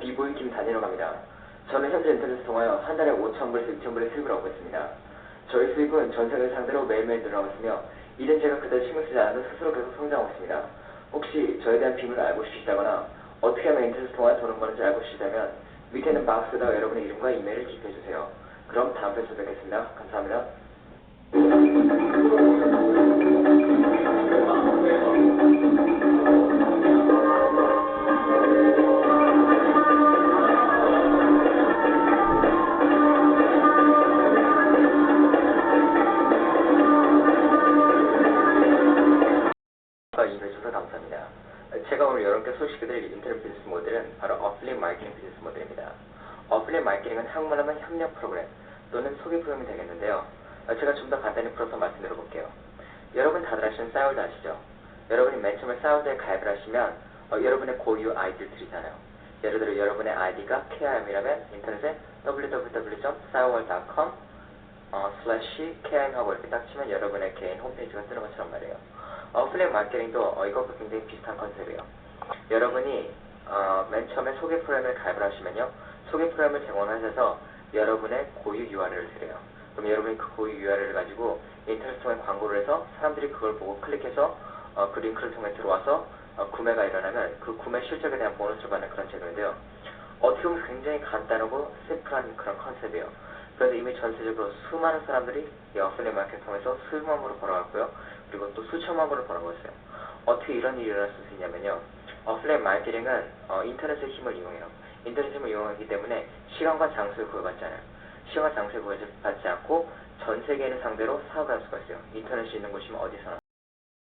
비보이 김단이라고 합니다. 저는 현재 인터넷을 통하여 한 달에 5천불에서 6천불의 수입을 얻고 있습니다. 저희 수입은 전 세계 상대로 매일매일 늘어나고 있으며 이젠 제가 그다지 신경 쓰지 않아도 스스로 계속 성장하고 있습니다. 혹시 저에 대한 비밀을 알고 싶으시다거나 어떻게 하면 인터넷을 통하여 돈을 버는지 알고 싶으시다면 밑에 있는 박스에다가 여러분의 이름과 이메일을 기표해주세요. 그럼 다음 편에서 뵙겠습니다. 감사합니다. 해주셔서 감사합니다. 제가 오늘 여러분께 소개시켜드릴 인터넷 비즈니스 모델은 바로 어플리 마케팅 비즈니스 모델입니다. 어플리 마케팅은 한국말로 하면 협력 프로그램 또는 소개 프로그램이 되겠는데요. 아, 제가 좀 더 간단히 풀어서 말씀드려 볼게요. 여러분 다들 아시는 싸울드 아시죠? 여러분이 맨 처음에 싸울드에 가입을 하시면 어, 여러분의 고유 아이디를 드리잖아요. 예를 들어 여러분의 아이디가 KIM이라면 인터넷에 www.싸울드.com 어, 슬래시 KIM하고 이렇게 딱 치면 여러분의 개인 홈페이지가 뜨는 것처럼 말이에요. 어플레이 마케팅도 어, 이것과 굉장히 비슷한 컨셉이에요. 여러분이 어, 맨 처음에 소개 프로그램을 가입을 하시면요. 소개 프로그램을 제공하셔서 여러분의 고유 URL을 드려요. 그럼 여러분이 그 고유 URL을 가지고 인터넷 통해 광고를 해서 사람들이 그걸 보고 클릭해서 어, 그 링크를 통해 들어와서 어, 구매가 일어나면 그 구매 실적에 대한 보너스를 받는 그런 제도인데요. 어떻게 보면 굉장히 간단하고 심플한 그런 컨셉이에요. 그래서 이미 전세적으로 수많은 사람들이 이 어플레이 마켓 통해서 수만 불을 벌어왔고요. 그리고 또 수천만 불을 벌어고 있어요. 어떻게 이런 일이 일어날 수 있냐면요. 어플레이 마케팅은 어, 인터넷의 힘을 이용해요. 인터넷의 힘을 이용하기 때문에 시간과 장소에 구애받지 않아요. 시간과 장소에 구애받지 않고 전 세계인을 상대로 사업을 할 수가 있어요. 인터넷이 있는 곳이면 어디서나.